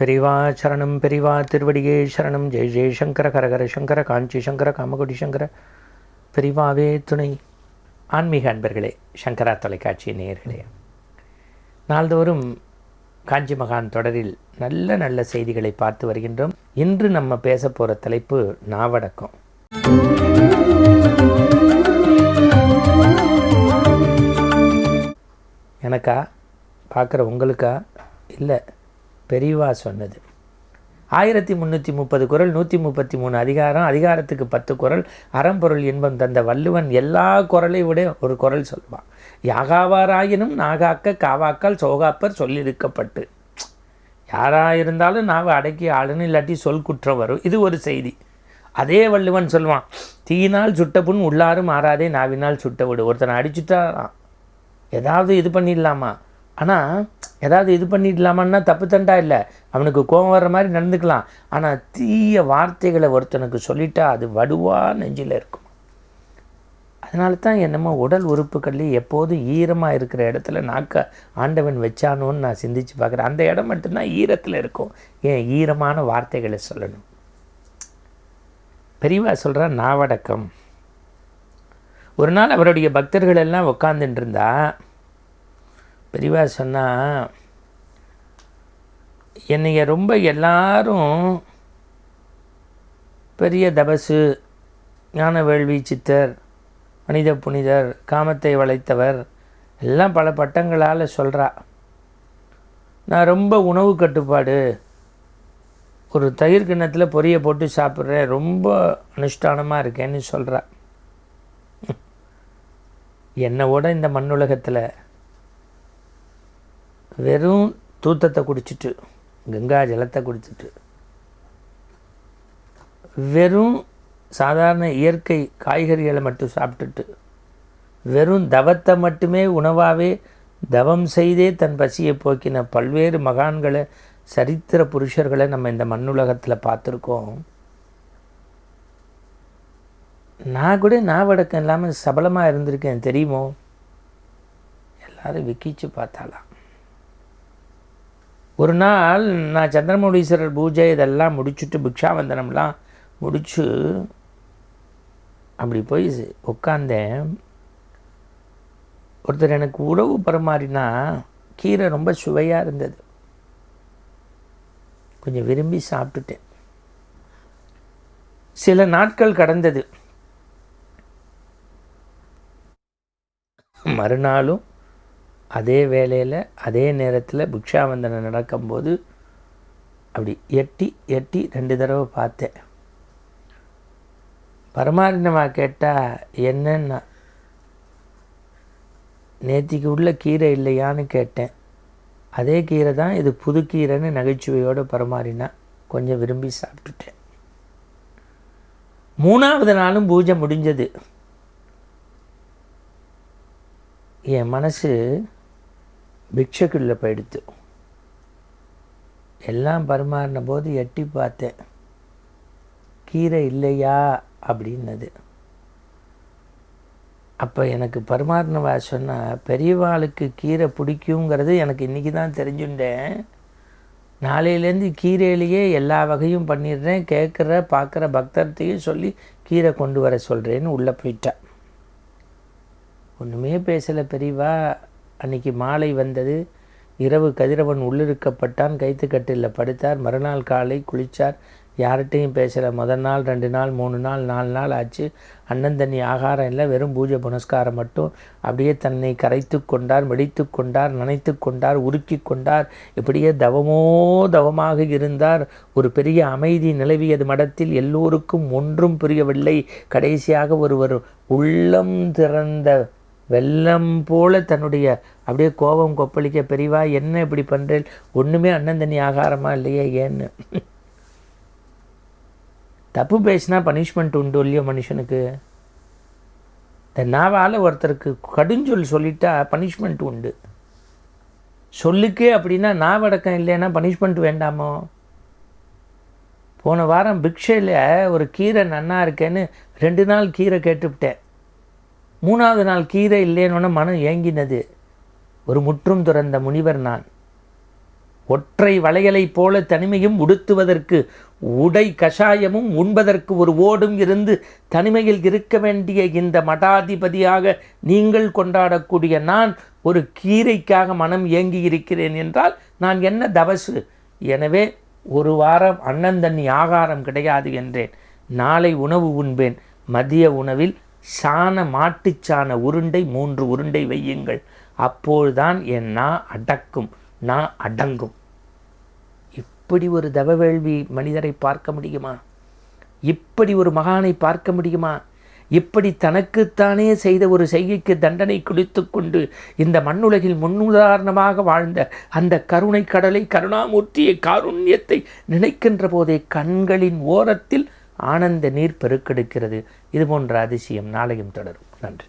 பெரிவா சரணம் பெரிவா திருவடியே சரணம். ஜெய் சங்கர கரகர சங்கர காஞ்சி சங்கர காமகுடி சங்கர. பெரிவாவே துணை. ஆன்மீக அன்பர்களே சங்கரா தொலைக்காட்சி நேயர்களே நாள்தோறும் காஞ்சி மகான் தொடரில் நல்ல நல்ல செய்திகளை பார்த்து வருகின்றோம். இன்று நம்ம பேச போகிற தலைப்பு நாவடக்கம். எனக்கா? பார்க்குற உங்களுக்கா? இல்லை. பெரியவா சொன்னது. ஆயிரத்தி முந்நூற்றி முப்பது குரல் நூற்றி முப்பத்தி மூணு அதிகாரம் அதிகாரத்துக்கு பத்து குரல் அறம்பொருள் இன்பம் தந்த வள்ளுவன் எல்லா குரலை விட ஒரு குரல் சொல்வான் யாகாவாராயினும் நாகாக்க காவாக்கால் சோகாப்பர் சொல்லியிருக்கப்பட்டு யாராக இருந்தாலும் நாவை அடக்கி ஆளுன்னு இல்லாட்டி சொல் குற்றம் வரும். இது ஒரு செய்தி. அதே வள்ளுவன் சொல்லுவான் தீயினால் சுட்ட புண் உள்ளாரும் மாறாதே நாவினால் சுட்ட விடு. ஒருத்தனை அடிச்சுட்டா ஏதாவது இது பண்ணிடலாமா? ஆனால் ஏதாவது இது பண்ணிடலாமான்னா தப்பு தண்டா இல்லை. அவனுக்கு கோபம் வர்ற மாதிரி நடந்துக்கலாம். ஆனால் தீய வார்த்தைகளை ஒருத்தனுக்கு சொல்லிட்டா அது வடுவா நெஞ்சில் இருக்கும். அதனால தான் என்னமோ உடல் உறுப்புகள்லேயே எப்போதும் ஈரமாக இருக்கிற இடத்துல நாக்க ஆண்டவன் வச்சானோன்னு நான் சிந்திச்சு பார்க்குறேன். அந்த இடம் மட்டும்தான் ஈரத்தில் இருக்கும். ஏன்? ஈரமான வார்த்தைகளை சொல்லணும். பெரியவா சொல்கிறான் நாவடக்கம். ஒரு நாள் அவருடைய பக்தர்கள் எல்லாம் உட்காந்துட்டு இருந்தால் பெரியவா சொன்னால் என்னைய ரொம்ப எல்லாரும் பெரிய தபசு ஞான வேள்வி சித்தர் மனித புனிதர் காமத்தை வளைத்தவர் எல்லாம் பல பட்டங்களால் சொல்கிறா நான் ரொம்ப உணவு கட்டுப்பாடு ஒரு தயிர் கிண்ணத்தில் பொரிய போட்டு சாப்பிட்றேன் ரொம்ப அனுஷ்டானமாக இருக்கேன்னு சொல்கிறா விட இந்த மண்ணுலகத்தில் வெறும் தூத்தத்தை குடிச்சிட்டு கங்கா ஜலத்தை குடிச்சிட்டு வெறும் சாதாரண இயற்கை காய்கறிகளை மட்டும் சாப்பிட்டுட்டு வெறும் தவத்தை மட்டுமே உணவாகவே தவம் செய்தே தன் பசியை போக்கின பல்வேறு மகான்களை சரித்திர புருஷர்களை நம்ம இந்த மண்ணுலகத்தில் பார்த்துருக்கோம். நான் கூட நாவடக்கம் இல்லாமல் சபலமாக இருந்திருக்கேன் தெரியுமோ? எல்லாரும் விக்கிச்சு பார்த்தாலாம். ஒரு நாள் நான் சந்திரமுடீஸ்வரர் பூஜை இதெல்லாம் முடிச்சுட்டு பிக்ஷாவந்தனம்லாம் முடிச்சு அப்படி போய் உட்காந்தேன் ஒருத்தர் எனக்கு உணவு பரிமாறினா கீரை ரொம்ப சுவையாக இருந்தது. கொஞ்சம் விரும்பி சாப்பிட்டுட்டேன். சில நாட்கள் கடந்தது. மறுநாளும் அதே வேலையில் அதே நேரத்தில் பிக்ஷாவந்தனை நடக்கும்போது அப்படி எட்டி எட்டி ரெண்டு தடவை பார்த்தேன். பரமாரினமா கேட்டால் என்னன்னா நேத்திக்கு உள்ள கீரை இல்லையான்னு கேட்டேன். அதே கீரை தான் இது புது கீரைன்னு நகைச்சுவையோடு பரமாறினா கொஞ்சம் விரும்பி சாப்பிட்டுட்டேன். மூணாவது நாளும் பூஜை முடிஞ்சது. என் மனசு பிக்ஷக்குள்ள போயிடுத்து. எல்லாம் பரிமாறின போது எட்டி பார்த்தேன். கீரை இல்லையா? அப்படின்னது. அப்போ எனக்கு பரிமாறினவா சொன்னால் பெரியவாளுக்கு கீரை பிடிக்குங்கிறது எனக்கு இன்றைக்கி தான் தெரிஞ்சுட்டேன். நாளையிலேருந்து கீரையிலேயே எல்லா வகையும் பண்ணிடுறேன். கேட்குற பார்க்குற பக்தர்கிட்டையும் சொல்லி கீரை கொண்டு வர சொல்கிறேன்னு உள்ளே போயிட்டேன் ஒன்றுமே பேசலை பெரியவா. அன்னைக்கு மாலை வந்தது. இரவு கதிரவன் உள்ளிருக்கப்பட்டான் கைத்துக்கட்டில் படுத்தார். மறுநாள் காலை குளித்தார் யார்கிட்டையும் பேசலை. முதல் நாள் ரெண்டு நாள் மூணு நாள் நாலு நாள் ஆச்சு. அண்ணன் தண்ணி ஆகாரம் இல்லை வெறும் பூஜை புனஸ்காரம் மட்டும். அப்படியே தன்னை கரைத்து கொண்டார் வெடித்து கொண்டார் நனைத்து கொண்டார் உருக்கி கொண்டார். இப்படியே தவமோ தவமாக இருந்தார். ஒரு பெரிய அமைதி நிலவியது மடத்தில். எல்லோருக்கும் ஒன்றும் புரியவில்லை. கடைசியாக ஒருவர் உள்ளம் திறந்த வெள்ளம் போல தன்னுடைய அப்படியே கோபம் கொப்பளிக்க பெரியவா என்ன இப்படி பண்ணுறேன் ஒன்றுமே அண்ணன் தண்ணி இல்லையே ஏன்னு? தப்பு பேசினா பனிஷ்மெண்ட் உண்டு இல்லையோ மனுஷனுக்கு? நாவால் ஒருத்தருக்கு கடுஞ்சொல் சொல்லிட்டா பனிஷ்மெண்ட் உண்டு. சொல்லுக்கே அப்படின்னா நாவடக்கம் இல்லைன்னா பனிஷ்மெண்ட் வேண்டாமோ? போன வாரம் பிக்ஷையில் ஒரு கீரை நன்னா இருக்கேன்னு ரெண்டு நாள் கீரை கேட்டுவிட்டேன். மூணாவது நாள் கீரை இல்லைன்னு மனம் ஏங்கினது. ஒரு முற்றும் துறந்த முனிவர் நான். ஒற்றை வளையலைப் போல தனிமையும் உடுத்துவதற்கு உடை கஷாயமும் உண்பதற்கு ஒரு ஓடும் இருந்து தனிமையில் இருக்க வேண்டிய இந்த மடாதிபதியாக நீங்கள் கொண்டாடக்கூடிய நான் ஒரு கீரைக்காக மனம் ஏங்கி இருக்கிறேன் என்றால் நான் என்ன தவசு? எனவே ஒரு வாரம் அண்ணன் தண்ணி ஆகாரம் கிடையாது என்றேன். நாளை உணவு உண்பேன். மதிய உணவில் சாண மாட்டுச்சாண உருண்டை மூன்று உருண்டை வையுங்கள். அப்போதுதான் என் நான் அடக்கும். நான் அடங்கும். இப்படி ஒரு தவவேள்வி மனிதரை பார்க்க முடியுமா? இப்படி ஒரு மகானை பார்க்க முடியுமா? இப்படி தனக்குத்தானே செய்த ஒரு செய்கைக்கு தண்டனை குடித்து கொண்டு இந்த மண்ணுலகில் முன்னுதாரணமாக வாழ்ந்த அந்த கருணை கடலை கருணாமூர்த்தியை காருண்யத்தை நினைக்கின்ற போதே கண்களின் ஓரத்தில் ஆனந்த நீர் பெருக்கெடுக்கிறது. இது போன்ற அதிசயம் நாளையும் தொடரும். நன்றி.